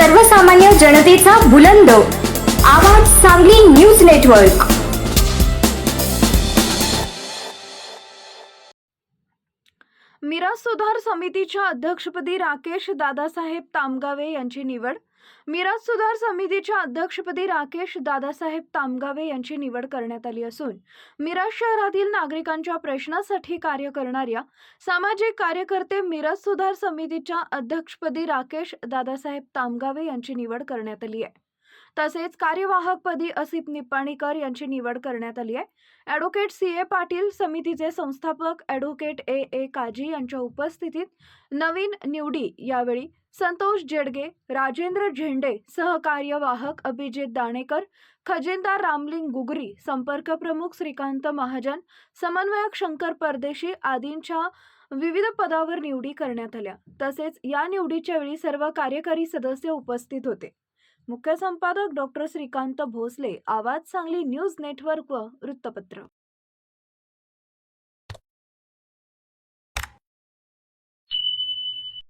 सर्वसामान्य जनतेचा बुलंद. आवाज सांगली न्यूज नेटवर्क. मिराज सुधार समितीच्या अध्यक्षपदी राकेश दादासाहेब तामगावे यांची निवड. मिराज सुधार समितीच्या अध्यक्षपदी राकेश दादासाहेब तामगावे यांची निवड करण्यात आली असून मिराज शहरातील नागरिकांच्या प्रश्नासाठी कार्य करणाऱ्या सामाजिक कार्यकर्ते मिराज सुधार समितीच्या अध्यक्षपदी राकेश दादासाहेब तामगावे यांची निवड करण्यात आली आहे. तसेच कार्यवाहकपदी असिप निपाणीकर यांची निवड करण्यात आली आहे. ॲडव्होकेट सी ए पाटील समितीचे संस्थापक ॲडव्होकेट ए ए काजी यांच्या उपस्थितीत नवीन निवडी यावेळी संतोष जेडगे राजेंद्र झेंडे सहकार्यवाहक अभिजित दाणेकर खजिनदार रामलिंग गुगरी संपर्क प्रमुख श्रीकांत महाजन समन्वयक शंकर परदेशी आदींच्या विविध पदावर निवडी करण्यात आल्या. तसेच या निवडीच्या वेळी सर्व कार्यकारी सदस्य उपस्थित होते. मुख्य संपादक डॉक्टर श्रीकांत भोसले आवाज सांगली न्यूज नेटवर्क व वृत्तपत्र.